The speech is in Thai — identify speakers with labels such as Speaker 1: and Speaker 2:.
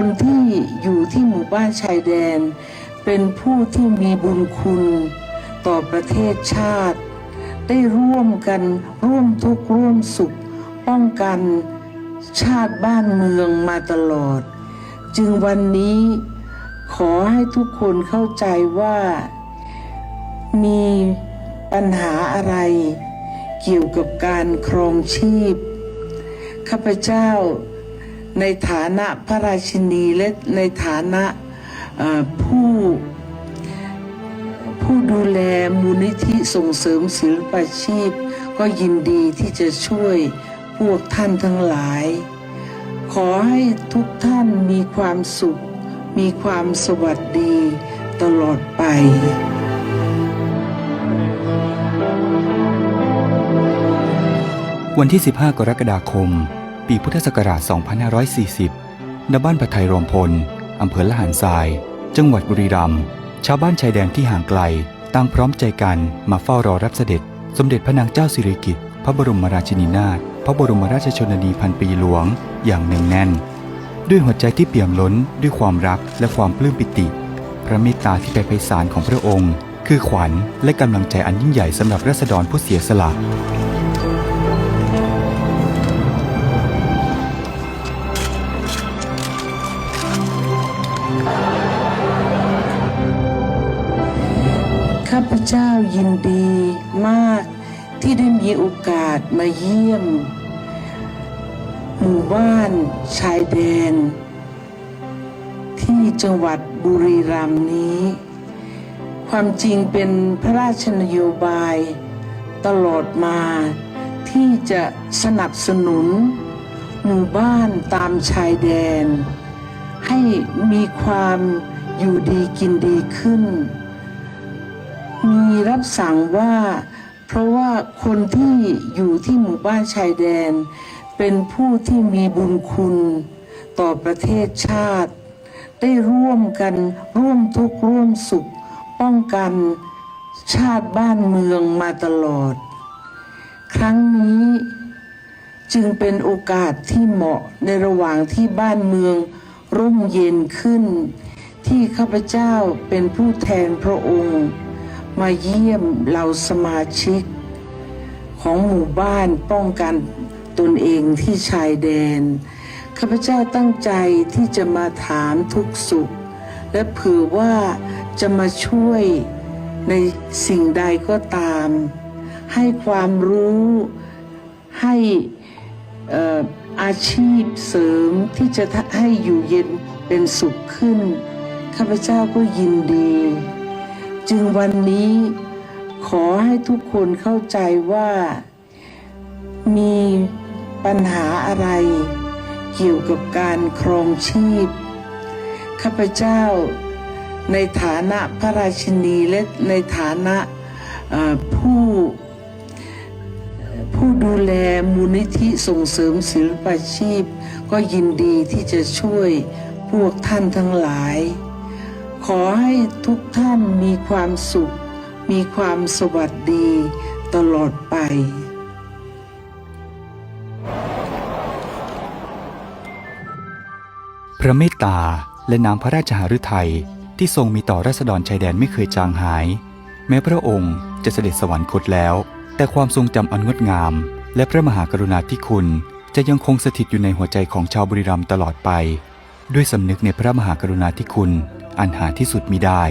Speaker 1: คนที่อยู่ที่หมู่บ้านชายแดน เป็นผู้ที่มีบุญคุณต่อประเทศชาติ ได้ร่วมกันร่วมทุกข์ร่วมสุข ป้องกันชาติบ้านเมืองมาตลอด จึงวันนี้ขอให้ทุกคนเข้าใจว่า มีปัญหาอะไร เกี่ยวกับการครองชีพ ข้าพเจ้า ในฐานะพระราชินีและในฐานะผู้ผู้ดูแลมูลนิธิส่งเสริมศิลปาชีพ ก็ยินดีที่จะช่วยพวกท่านทั้งหลาย ขอให้ทุกท่านมีความสุข มีความสวัสดีตลอดไป
Speaker 2: วันที่ 15 กรกฎาคม ปีพุทธศักราช 2540 ณ บ้านปะไทยรวมพล อำเภอละหารทราย จังหวัดบุรีรัมย์ ชาวบ้านชายแดนที่ห่างไกล ต่างพร้อมใจกันมาเฝ้ารอรับเสด็จ สมเด็จพระนางเจ้าสิริกิติ์ พระบรมราชินีนาถ พระบรมราชชนนีพันปีหลวง อย่างเนืองแน่น ด้วยหัวใจที่เปี่ยมล้นด้วยความรักและความปลื้มปิติ พระเมตตาที่ไปไพศาลของพระองค์ คือขวัญและกำลังใจอันยิ่งใหญ่สำหรับราษฎรผู้เสียสละ
Speaker 1: เจ้ายินดีมากที่ได้มีโอกาสมาเยี่ยม หมู่บ้านชายแดน ที่จังหวัดบุรีรัมย์นี้ ความจริงเป็นพระราชนโยบายตลอดมาที่จะสนับสนุน หมู่บ้านตามชายแดน ให้มีความอยู่ดีกินดีขึ้น มีรับสั่งว่า เพราะว่าคนที่อยู่ที่หมู่บ้านชายแดน เป็นผู้ที่มีบุญคุณต่อประเทศชาติ ได้ร่วมกันร่วมทุกข์ร่วมสุข ป้องกันชาติบ้านเมืองมาตลอด ครั้งนี้จึงเป็นโอกาสที่เหมาะในระหว่างที่บ้านเมืองร่มเย็นขึ้น ที่ข้าพเจ้าเป็นผู้แทนพระองค์ มาเยี่ยมเราสมาชิก ของหมู่บ้านป้องกันตนเองที่ชายแดน ข้าพเจ้าตั้งใจที่จะมาถามทุกสุข และเผื่อว่าจะมาช่วยในสิ่งใดก็ตาม ให้ความรู้ให้เอ่ออาชีพเสริมที่จะให้อยู่เย็นเป็นสุขขึ้น ข้าพเจ้าก็ยินดี จึงวันนี้ขอให้ทุกคนเข้าใจว่า มีปัญหาอะไรเกี่ยวกับการครองชีพ ข้าพเจ้าในฐานะพระราชินีและในฐานะผู้ผู้ดูแลมูลนิธิส่งเสริมศิลปาชีพ ก็ยินดีที่จะช่วยพวกท่านทั้งหลาย ขอให้ทุกท่านมีความสุข มีความสวัสดีตลอดไป
Speaker 2: พระเมตตาและน้ำพระราชหฤทัยที่ทรงมีต่อราษฎรชายแดนไม่เคยจางหาย แม้พระองค์จะเสด็จสวรรคตแล้ว แต่ความทรงจำอันงดงาม และพระมหากรุณาธิคุณจะยังคงสถิตอยู่ในหัวใจของชาวบุรีรัมย์ตลอดไป ด้วยสำนึกในพระมหากรุณาธิคุณ อันหาที่สุดมิได้